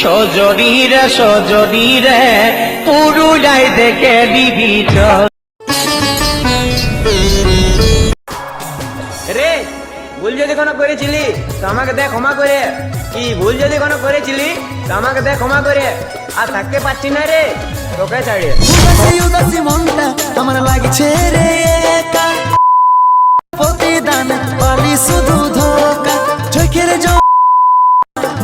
সজনীরে সজনীরে পুরুলিয়ায় দেখে দিবিছ রে ভুল যদি কোনো করেছিলি তো আমাকে দেখ ক্ষমা করে। কি ভুল যদি কোনো করেছিলি তো আমাকে দেখ ক্ষমা করে। আর থাকতে পারছি না রে তোকে ছাড়িয়ে উদাসী উদাসী মনটা আমার লাগছে রে একা। প্রতিদান পালি শুধু ধোকা। চোখের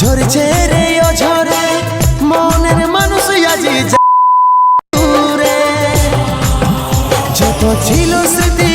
ঝরছে রে ছিল স্মৃতি